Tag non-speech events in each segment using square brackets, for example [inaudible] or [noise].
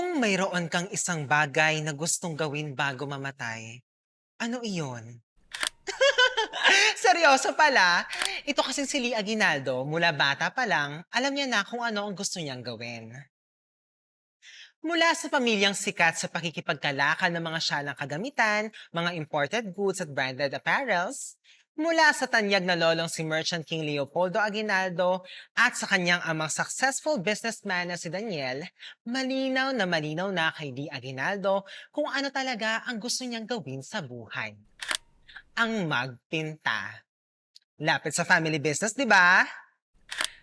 Kung mayroon kang isang bagay na gustong gawin bago mamatay, ano iyon? [laughs] Seryoso pala? Ito kasing si Lee Aguinaldo, mula bata pa lang, alam niya na kung ano ang gusto niyang gawin. Mula sa pamilyang sikat sa pakikipagkalakal ng mga syalang kagamitan, mga imported goods at branded apparels, mula sa tanyag na lolong si Merchant King Leopoldo Aguinaldo at sa kanyang amang successful businessman na si Daniel, malinaw na malinaw na kay Lee Aguinaldo kung ano talaga ang gusto niyang gawin sa buhay. Ang magpinta. Lapit sa family business, di ba?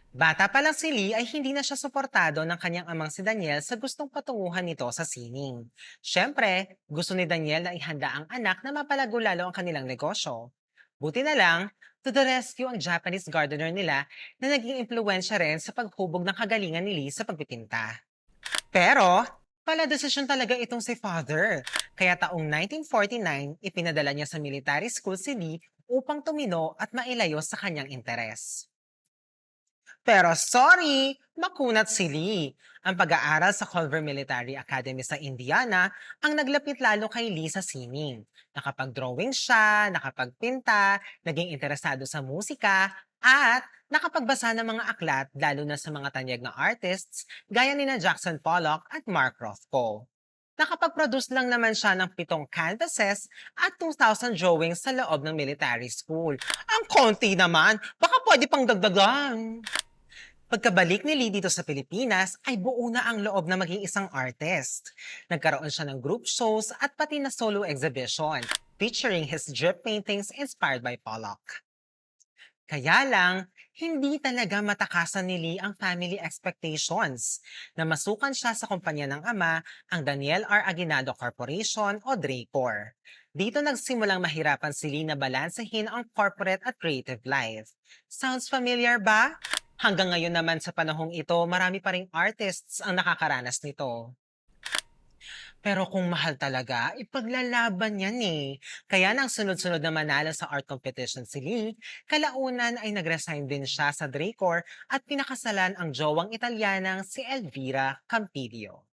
Bata pa lang si Lee ay hindi na siya suportado ng kanyang amang si Daniel sa gustong patunguhan nito sa sining. Siyempre, gusto ni Daniel na ihanda ang anak na mapalago lalo ang kanilang negosyo. Buti na lang, to the rescue ang Japanese gardener nila na naging impluensya rin sa paghubog ng kagalingan ni Lee sa pagpipinta. Pero, pala desisyon talaga itong si father. Kaya taong 1949, ipinadala niya sa military school si Lee upang tumino at mailayo sa kanyang interes. Pero sorry, makunat si Lee. Ang pag-aaral sa Culver Military Academy sa Indiana ang naglapit lalo kay Lee sa sining. Nakapag-drawing siya, nakapagpinta, naging interesado sa musika, at nakapagbasa ng mga aklat lalo na sa mga tanyag na artists gaya ni na Jackson Pollock at Mark Rothko. Nakapag-produce lang naman siya ng pitong canvases at 2,000 drawings sa loob ng military school. Ang konti naman, baka pwede pang dagdagan. Pagkabalik ni Lee dito sa Pilipinas, ay buo na ang loob na maging isang artist. Nagkaroon siya ng group shows at pati na solo exhibition featuring his drip paintings inspired by Pollock. Kaya lang, hindi talaga matakasan ni Lee ang family expectations na masukan siya sa kumpanya ng ama, ang Daniel R. Aguinaldo Corporation o Dracor. Dito nagsimulang mahirapan si Lee na balansehin ang corporate at creative life. Sounds familiar ba? Hanggang ngayon naman sa panahong ito, marami pa ring artists ang nakakaranas nito. Pero kung mahal talaga, ipaglalaban yan eh. Kaya nang sunod-sunod na manalo sa art competition si Lee, kalaunan ay nag-resign din siya sa Dracor at pinakasalan ang jowang Italianang si Elvira Campidio.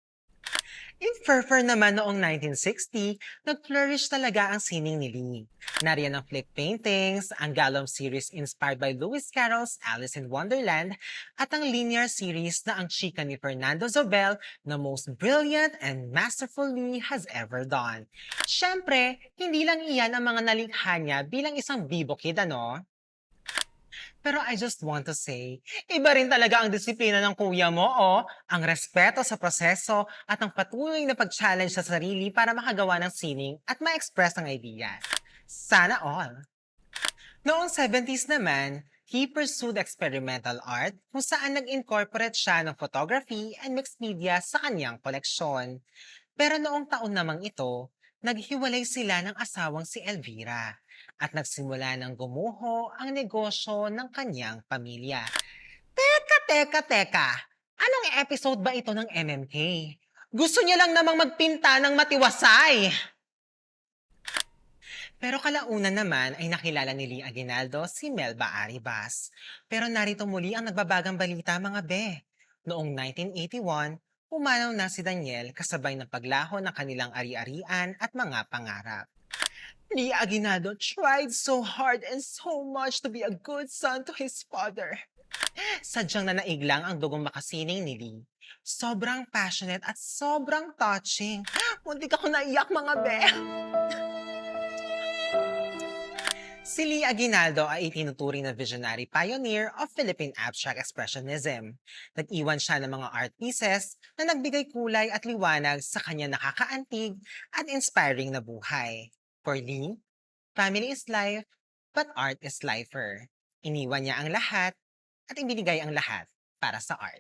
In Furfur naman noong 1960, nag-flourish talaga ang sining ni Lee. Nariyan ang flip paintings, ang Gallum series inspired by Lewis Carroll's Alice in Wonderland, at ang linear series na ang chika ni Fernando Zobel na most brilliant and masterful Lee has ever done. Siyempre, hindi lang iyan ang mga nalikha niya bilang isang bibo kid, ano? Pero I just want to say, iba rin talaga ang disiplina ng kuya mo, oh. Ang respeto sa proseso at ang patuloy na pag-challenge sa sarili para makagawa ng sining at ma-express ang ideas. Sana all. Noong 70s naman, he pursued experimental art kung saan nag-incorporate siya ng photography and mixed media sa kanyang koleksyon. Pero noong taon namang ito, naghiwalay sila ng asawang si Elvira at nagsimula ng gumuho ang negosyo ng kanyang pamilya. Teka, teka, teka. Anong episode ba ito ng MMK? Gusto niya lang namang magpinta ng matiwasay. Pero kalaunan naman ay nakilala ni Lee Aguinaldo si Melba Arribas. Pero narito muli ang nagbabagang balita mga be. Noong 1981, pumanaw na si Daniel kasabay ng paglaho ng kanilang ari-arian at mga pangarap. Lee Aguinaldo tried so hard and so much to be a good son to his father. Sadyang nanaig lang ang dugong makasining ni Lee. Sobrang passionate at sobrang touching. Muntik ako naiyak mga be. Si Lee Aguinaldo ay itinuturing na visionary pioneer of Philippine abstract expressionism. Nag-iwan siya ng mga art pieces na nagbigay kulay at liwanag sa kanya nakakaantig at inspiring na buhay. For Lee, family is life, but art is lifer. Iniwan niya ang lahat at ibinigay ang lahat para sa art.